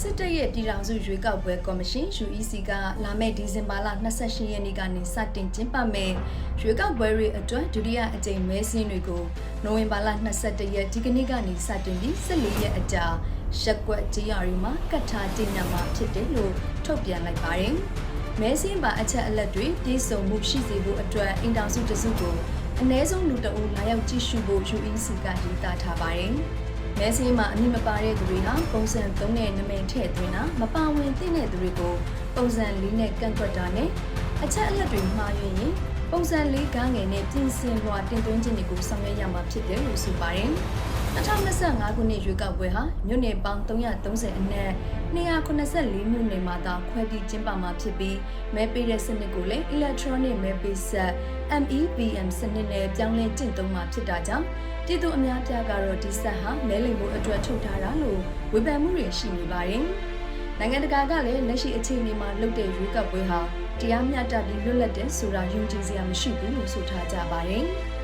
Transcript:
စစ်တပ်ရဲ့ပြည်ထောင်စုရွေးကောက်ပွဲကော်မရှင် UEC ကလာမယ့်ဒီဇင်ဘာလ28ရက်နေ့ကနေစတင်ကျင်းပမယ်ရွေးကောက်ပွဲတွေအတွက်ဒုတိယအကြိမ်မဲစင်းတွေကိုနိုဝင်ဘာလ22ရက်ဒီကနေ့ကနေစတင်ပြီး14ရက်အကြာရက်ကွက်ကြေးရရီမှာကတ်ထားတင်ညာမှာဖြစ်တယ်လို့ထုတ်ပြန်လိုက်ပါတယ်။မဲစင်းပါအချက်အလက်တွေပြည်စုံမှုရှိစေဖို့အတွက်အင်တောင်စုတစုကိုအ ਨੇ ဆုံးလူတအုပ်လာရောက်ကြည့်ရှုဖို့ UEC ကရေးသားထားပါတယ်။ မဲဆေးမှာအမိမပါတဲ့သူတွေဟာပုံစံ3နဲ့နမိတ်ထည့်သွင်းတာမပါဝင်သင့်တဲ့သူတွေကိုပုံစံ4နဲ့ကန့်ကွက်တာနဲ့အချက်အလက်တွေမှားယွင်းရင်ပုံစံ4ကားငယ်နဲ့ပြင်ဆင်လွှာတင်သွင်းခြင်းတွေကိုဆောင်ရွက်ရမှာဖြစ်တယ်လို့ဆိုပါတယ်။ 2025ခုနှစ်ရွေးကောက်ပွဲဟာမြို့နယ်ပေါင်း330အနက်284မြို့နယ်မှာသာခွဲပြီးကျင်းပမှာဖြစ်ပြီးမဲပေးတဲ့စနစ်ကိုလည်း electronic မဲပေးဆက် MEVM စနစ်နဲ့ပြောင်းလဲကျင့်သုံးမှာဖြစ်တာကြောင့်ပြည်သူအများပြားကတော့ဒီဆက်ဟာမဲလိမ်မှုအတွက်ထုတ်ထားတာလို့ဝေဖန်မှုတွေရှိနေပါတယ်။နိုင်ငံတကာကလည်းလက်ရှိအခြေအနေမှာလုပ်တဲ့ရွေးကောက်ပွဲဟာတရားမျှတပြီးလွတ်လပ်တဲ့ဆိုတာယုံကြည်စရာမရှိဘူးလို့ဆိုထားကြပါတယ်။